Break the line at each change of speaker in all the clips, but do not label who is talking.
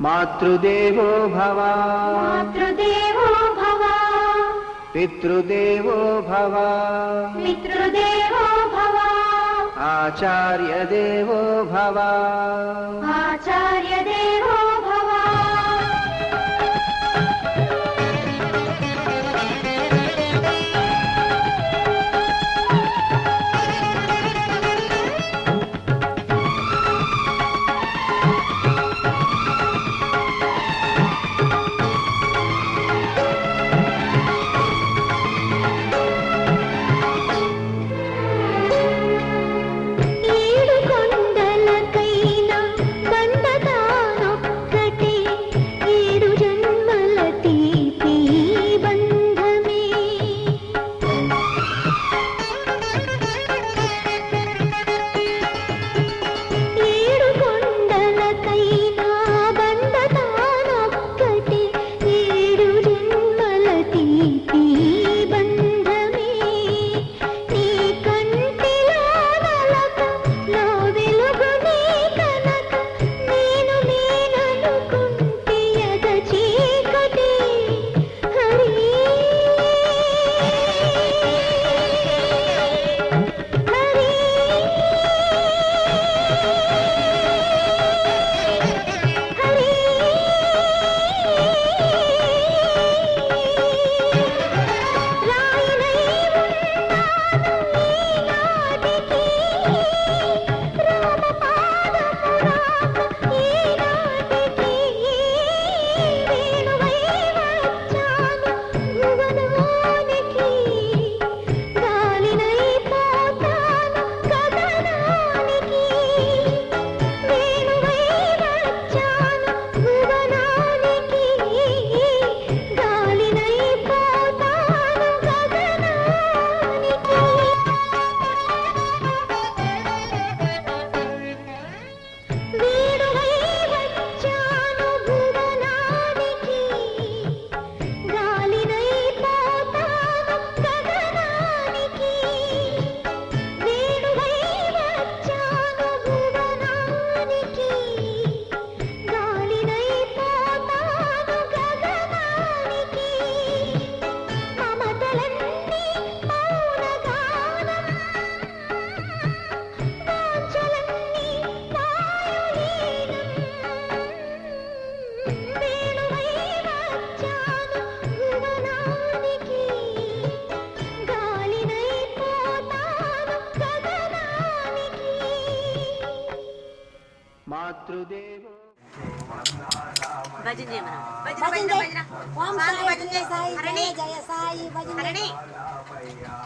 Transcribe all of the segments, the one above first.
मातृदेवो भव। मातृदेवो भव। पितृदेवो भव। पितृदेवो भव। आचार्यदेवो भव। आचार्यदेवो
మాతృదేవో
భజన చేయమను. భజన
భజన ఓం సాయి
భజన
జయ. సాయి
హరణి.
జయ సాయి భజన
హరణి.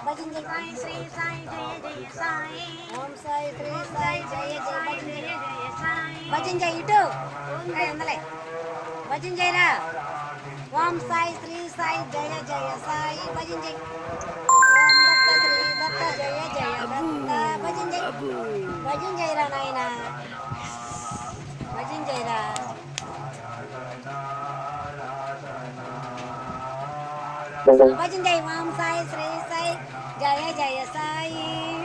భజన జయ
సాయి శ్రీ సాయి జయ జయ సాయి.
ఓం సాయి శ్రీ సాయి జయ జయ
సాయి
భజన
జయ
జయ
జయ సాయి.
భజన జయ ఇటు. భజన జయరా. ఓం సాయి శ్రీ సాయి జయ జయ సాయి భజన జయ ఓం దత్త శ్రీ దత్త జయ జయ దత్త. భజన జయ భజన జయరా నాయన. Sampai jumpa di Imam Sai, Sri Sai, Jaya Jaya Sai.